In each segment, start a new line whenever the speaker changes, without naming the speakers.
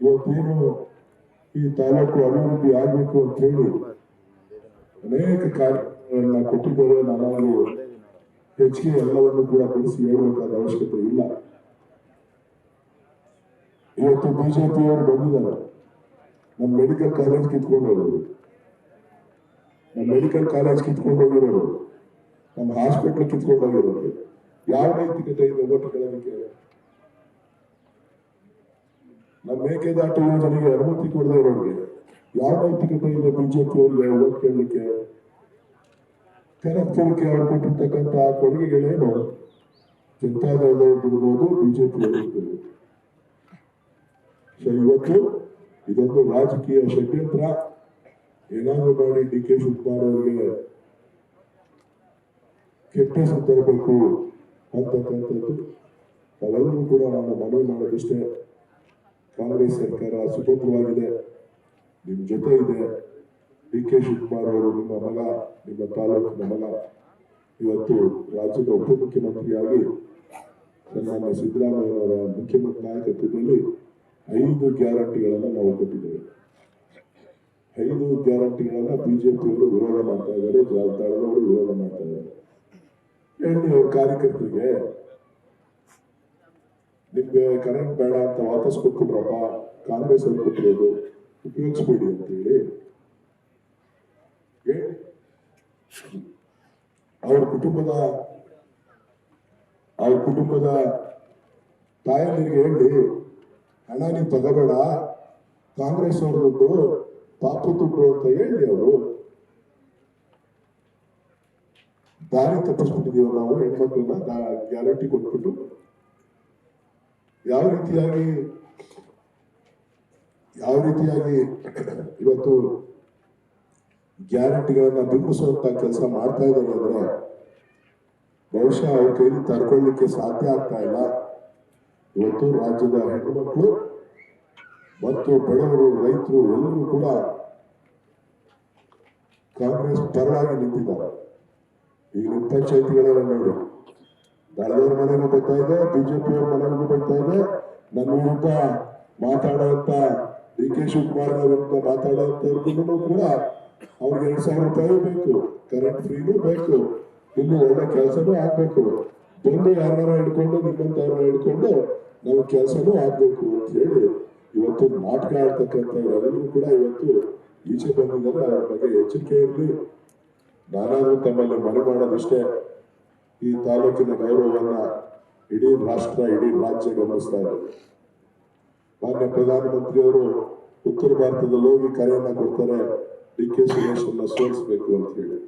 ಇವತ್ತೇನು ಈ ತಾಲೂಕು ಅಭಿವೃದ್ಧಿ ಆಗ್ಬೇಕು ಅಂತ ಹೇಳಿ ಅನೇಕ ಕಾರ್ಯಗಳನ್ನ ಕೊಟ್ಟಿದ್ದಾರೆ ನಾನು ಹೆಚ್ಚಿಗೆ ಎಲ್ಲವನ್ನು ಕೂಡ ಬಿಡಿಸಿ ಹೇಳಬೇಕಾದ ಅವಶ್ಯಕತೆ ಇಲ್ಲ. ಇವತ್ತು ಬಿಜೆಪಿಯವರು ಬಂದಿದ್ದಾರೆ. ನಮ್ಮ ಮೆಡಿಕಲ್ ಕಾಲೇಜ್ ಕಿತ್ಕೊಂಡು ಹೋಗೋರು ನಮ್ಮ ಮೆಡಿಕಲ್ ಕಾಲೇಜ್ ಕಿತ್ಕೊಂಡು ಹೋಗಿರೋರು. ನಮ್ಮ ಹಾಸ್ಪಿಟ್ಲ್ ಕಿತ್ಕೊಂಡು ಹೋಗಿರೋರು. ಯಾವ ನೈತಿಕತೆ ಇದೆ ಓಟ್ ಕೇಳೋದಕ್ಕೆ ನಮ್ಮ ಮೇಕೆದಾಟು ಯೋಜನೆಗೆ ಅನುಮತಿ ಕೊಡದೇ ಇರೋರಿಗೆ ಯಾವ ನೈತಿಕತೆ ಇದೆ ಬಿಜೆಪಿ ಅವರಿಗೆ ಓಟ್ ಕೇಳಲಿಕ್ಕೆ ಕನಕಪುರಕ್ಕೆ ಅವ್ರು ಕೊಟ್ಟಿರ್ತಕ್ಕಂಥ ಕೊಡುಗೆಗಳೇನು? ಜನತಾದಳದವರು ಬಿಡ್ಬೋದು ಬಿಜೆಪಿ ಸೊ ಇವತ್ತು ಇದೊಂದು ರಾಜಕೀಯ ಷಡ್ಯಂತ್ರ. ಏನಾದರೂ ಮಾಡಿ ಡಿ ಕೆ ಶಿವಕುಮಾರ್ ಅವರಿಗೆ ಕೆಟ್ಟ ಹೆಸರು ತರಬೇಕು ಅಂತಕ್ಕಂಥದ್ದು. ಅವೆಲ್ಲರೂ ಕೂಡ ನಾನು ಮನವಿ ಮಾಡೋದಿಷ್ಟೇ. ಕಾಂಗ್ರೆಸ್ ಸರ್ಕಾರ ಸುಭದ್ರವಾಗಿದೆ. ನಿಮ್ಮ ಜೊತೆ ಇದೆ. ಡಿ ಕೆ ಶಿವಕುಮಾರ್ ಅವರು ನಿಮ್ಮ ಮಗ, ನಿಮ್ಮ ತಾಲೂಕಿನ ಮಗ. ಇವತ್ತು ರಾಜ್ಯದ ಉಪಮುಖ್ಯಮಂತ್ರಿಯಾಗಿ ಸನ್ಮಾನ್ಯ ಸಿದ್ದರಾಮಯ್ಯನವರ ಮುಖ್ಯಮಂತ್ರಿ ನಾಯಕತ್ವದಲ್ಲಿ ಐದು ಗ್ಯಾರಂಟಿಗಳನ್ನು ನಾವು ಕೊಟ್ಟಿದ್ದೇವೆ. ಐದು ಗ್ಯಾರಂಟಿಗಳನ್ನ ಬಿಜೆಪಿಯವರು ವಿರೋಧ ಮಾಡ್ತಾ ಇದ್ದಾರೆ ದಳದವರು ವಿರೋಧ ಮಾಡ್ತಾ ಇದ್ದಾರೆ. ಅವ್ರ ಕಾರ್ಯಕರ್ತರಿಗೆ ನಿಮ್ಗೆ ಕರೆಂಟ್ ಬೇಡ ಅಂತ ವಾಪಸ್ ಕೊಟ್ಬಿಟ್ರಪ್ಪ ಕಾಂಗ್ರೆಸ್ ಅವ್ರು ಕೊಟ್ಟಿರೋದು ಉಪಯೋಗಿಸ್ಬೇಡಿ ಅಂತ ಹೇಳಿ ಹೇಳಿ. ಅವ್ರ ಕುಟುಂಬದ ಅವ್ರ ಕುಟುಂಬದ ತಾಯಂದಿರಿಗೆ ಹೇಳಿ ಹಣ ನೀವು ತಗೋಬೇಡ. ಕಾಂಗ್ರೆಸ್ ಅವ್ರ ದುಡ್ಡು ತುಂಬು ಅಂತ ಹೇಳಿ ಅವರು. ದಾರಿ ತಪ್ಪಿಸ್ಬಿಟ್ಟಿದೀವ ನಾವು ಹೆಣ್ಮಕ್ಳನ್ನ ಗ್ಯಾರಂಟಿ ಕೊಟ್ಬಿಟ್ಟು ಯಾವ ರೀತಿಯಾಗಿ ಯಾವ ರೀತಿಯಾಗಿ ಇವತ್ತು ಗ್ಯಾರಂಟಿಗಳನ್ನ ಬಿಂಬಿಸುವಂತ ಕೆಲಸ ಮಾಡ್ತಾ ಇದ್ದಾರೆ ಅಂದ್ರೆ ಬಹುಶಃ ಅವ್ರ ಕೈಲಿ ತಡ್ಕೊಳ್ಳಿಕ್ಕೆ ಸಾಧ್ಯ ಆಗ್ತಾ ಇಲ್ಲ. ಇವತ್ತು ರಾಜ್ಯದ ಹೆಣ್ಣುಮಕ್ಕಳು ಮತ್ತು ಬಡವರು, ರೈತರು ಎಲ್ಲರೂ ಕೂಡ ಕಾಂಗ್ರೆಸ್ ಪರವಾಗಿ ನಿಂತಿದ್ದಾರೆ. ಈಗ ನಿಮ್ಮ ಪಂಚಾಯತಿಗಳೆಲ್ಲ ನೋಡಿ. ದಳದವ್ರ ಮನೆಗೂ ಬರ್ತಾ ಇದೆ ಬಿಜೆಪಿ ಅವ್ರ ಮನೆಗೂ ಬರ್ತಾ ಇದೆ. ನನ್ನ ವಿರುದ್ಧ ಮಾತಾಡುವಂತ ಡಿ ಕೆ ಶಿವಕುಮಾರ್ ಅವ್ರ ವಿರುದ್ಧ ಮಾತಾಡುವಂತವ್ರಿಗೂ ಕೂಡ ಅವ್ರಿಗೆ ಎರಡ್ ಸಾವಿರ ರೂಪಾಯಿ ಬೇಕು ಕರೆಂಟ್ ಫ್ರೀನು ಬೇಕು, ಇನ್ನು ಒಳ್ಳೆ ಕೆಲಸನೂ ಆಗ್ಬೇಕು. ಬಂದು ಯಾರನ್ನ ಹಿಡ್ಕೊಂಡು ನಿಮ್ಮಂತವ್ರನ್ನ ಹಿಡ್ಕೊಂಡು ನಾವು ಕೆಲಸನೂ ಆಗ್ಬೇಕು ಅಂತ ಹೇಳಿ ಇವತ್ತು ನಾಟಕ ಆಡ್ತಕ್ಕಂಥವ್ರೆಲ್ಲರೂ ಕೂಡ ಇವತ್ತು ಈಚೆ ಬಂದಿದ್ದಾರೆ. ಅವ್ರ ಬಗ್ಗೆ ಎಚ್ಚರಿಕೆ ಇರಲಿ. ನಾನಾದ್ರೂ ತಮ್ಮಲ್ಲಿ ಮನೆ ಮಾಡೋದಿಷ್ಟೇ. ಈ ತಾಲೂಕಿನ ಗೌರವವನ್ನ ಇಡೀ ರಾಷ್ಟ್ರ, ಇಡೀ ರಾಜ್ಯ ಗಮನಿಸ್ತಾ ಇದೆ. ಮಾನ್ಯ ಪ್ರಧಾನಮಂತ್ರಿಯವರು ಉತ್ತರ ಭಾರತದಲ್ಲಿ ಹೋಗಿ ಕರೆಯನ್ನ ಕೊಡ್ತಾರೆ. ಡಿ ಕೆ ಸುರೇಶನ್ನ ಸೋಲಿಸ್ಬೇಕು ಅಂತ ಹೇಳಿ.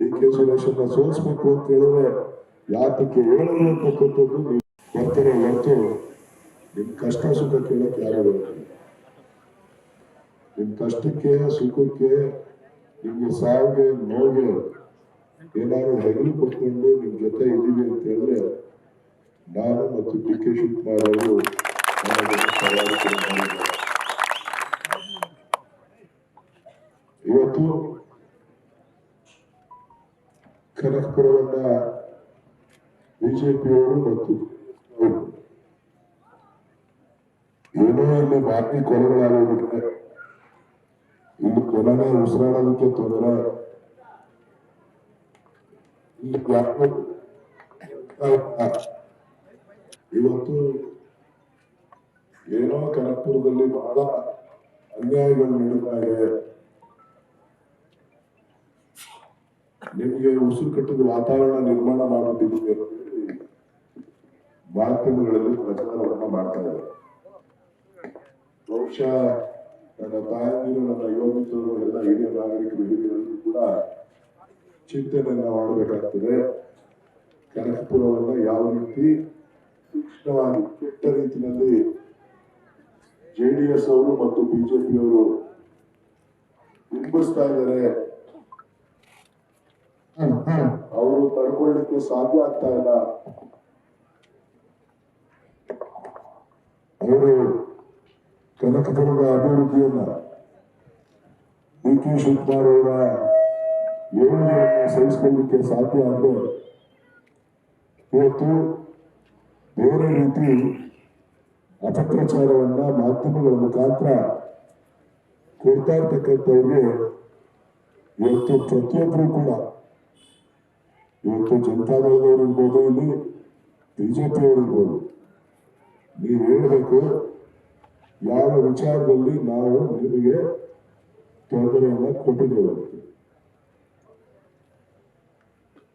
ಡಿ ಕೆ ಸುರೇಶನ್ನ ಸೋಲಿಸ್ಬೇಕು ಅಂತ ಹೇಳಿದ್ರೆ ಯಾತಕ್ಕೆ ಹೇಳಲು ನೀವು. ಬರ್ತಾರೆ ಹೊರತು ನಿಮ್ ಕಷ್ಟ ಸುಖ ಕೇಳಕ್ಕೆ ಯಾರು ನಿಮ್ ಕಷ್ಟಕ್ಕೆ, ಸುಖಕ್ಕೆ, ನಿಮ್ಗೆ ಸಾವಿಗೆ, ನೋವಿಗೆ ಏನಾದ್ರು ಹೆಗಲು ಕೊಟ್ಕೊಂಡು ನಿಮ್ಮ ಜೊತೆ ಇದ್ದೀವಿ ಅಂತ ಹೇಳಿದ್ರೆ ನಾನು ಮತ್ತು ಡಿ ಕೆ ಶಿವಕುಮಾರ್ ಅವರು. ಇವತ್ತು ಕನಕಪುರವನ್ನ ಬಿಜೆಪಿಯವರು ಮತ್ತು ಏನೋ ಇಲ್ಲಿ ಬಾಕಿ ಕೊಲೆಗಳಾಗೋಗ್ಬಿಟ್ರೆ ಇಲ್ಲಿ ಕೊಲೆನೇ ಉಸಿರಾಡೋದಕ್ಕೆ ತೊಂದರೆ ಇವತ್ತು ಏನೋ ಕನಕಪುರದಲ್ಲಿ ಬಹಳ ಅನ್ಯಾಯಗಳು ನಡೀತಾ ಇದೆ. ನಿಮಗೆ ಉಸಿರು ಕಟ್ಟಿದ ವಾತಾವರಣ ನಿರ್ಮಾಣ ಮಾಡುತ್ತಿದ್ದೀವಿ ಅಂತ ಹೇಳಿ ಮಾಧ್ಯಮಗಳಲ್ಲಿ ಪ್ರಚಾರವನ್ನ ಮಾಡ್ತಾ ಇದ್ದಾರೆ. ಬಹುಶಃ ನನ್ನ ತಾಯಂದಿರು, ನನ್ನ ಯುವಮಿತ್ರರು, ಎಲ್ಲ ಹಿರಿಯ ನಾಗರಿಕರು, ಹಿರಿಯರು ಕೂಡ ಚಿಂತನೆಯನ್ನ ಮಾಡಬೇಕಾಗ್ತದೆ. ಕನಕಪುರವನ್ನ ಯಾವ ರೀತಿ ಸೂಕ್ಷ್ಮವಾಗಿ, ಕೆಟ್ಟ ರೀತಿಯಲ್ಲಿ ಜೆಡಿಎಸ್ ಅವರು ಮತ್ತು ಬಿಜೆಪಿಯವರು ಬಿಂಬಿಸ್ತಾ ಇದ್ದಾರೆ. ಅವರು ತಡ್ಕೊಳ್ಳಿಕ್ಕೆ ಸಾಧ್ಯ ಆಗ್ತಾ ಇಲ್ಲ. ಅವರು ಕನಕಪುರದ ಅಭಿವೃದ್ಧಿಯನ್ನ ಡಿ ಕೆ ಅವರ ಯೋಜನೆಯನ್ನು ಸಹಿಸಿಕೊಳ್ಳಿಕ್ಕೆ ಸಾಧ್ಯ ಆದರೆ ಇವತ್ತು ಬೇರೆ ರೀತಿ ಅಪಪ್ರಚಾರವನ್ನ ಮಾಧ್ಯಮಗಳ ಮುಖಾಂತರ ಕೊಡ್ತಾ ಇರ್ತಕ್ಕಂಥವ್ರಿಗೆ ಇವತ್ತು ಪ್ರತಿಯೊಬ್ಬರು ಕೂಡ, ಇವತ್ತು ಜನತಾದಳದವರು ಇರ್ಬೋದು ಇಲ್ಲಿ ಬಿಜೆಪಿಯವರು ಇರ್ಬೋದು, ನೀವು ಹೇಳಬೇಕು, ಯಾವ ವಿಚಾರದಲ್ಲಿ ನಾವು ನಿಮಗೆ ತೊಂದರೆಯನ್ನು ಕೊಟ್ಟಿದ್ದೇವೆ ಅಂತ.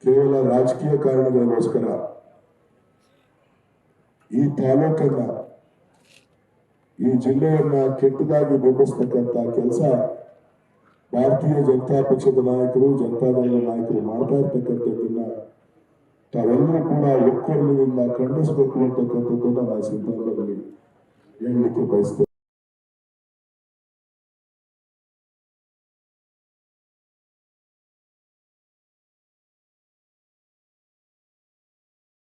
ಕೇವಲ ರಾಜಕೀಯ ಕಾರಣಗಳಿಗೋಸ್ಕರ ಈ ತಾಲೂಕನ್ನ, ಈ ಜಿಲ್ಲೆಯನ್ನ ಕೆಟ್ಟದಾಗಿ ಬಿಂಬಿಸ್ತಕ್ಕಂತ ಕೆಲಸ ಭಾರತೀಯ ಜನತಾ ಪಕ್ಷದ ನಾಯಕರು ಜನತಾದಳದ ನಾಯಕರು ಮಾಡ್ತಾ ಇರ್ತಕ್ಕಂಥದ್ದನ್ನ ತಾವೆಲ್ಲರೂ ಕೂಡ ಒಕ್ಕೊರಲಿನಿಂದ ಖಂಡಿಸಬೇಕು ಅಂತಕ್ಕಂಥದ್ದನ್ನ ನಾನು ಸಂದರ್ಭದಲ್ಲಿ ಹೇಳಲಿಕ್ಕೆ ಬಯಸ್ತೇನೆ.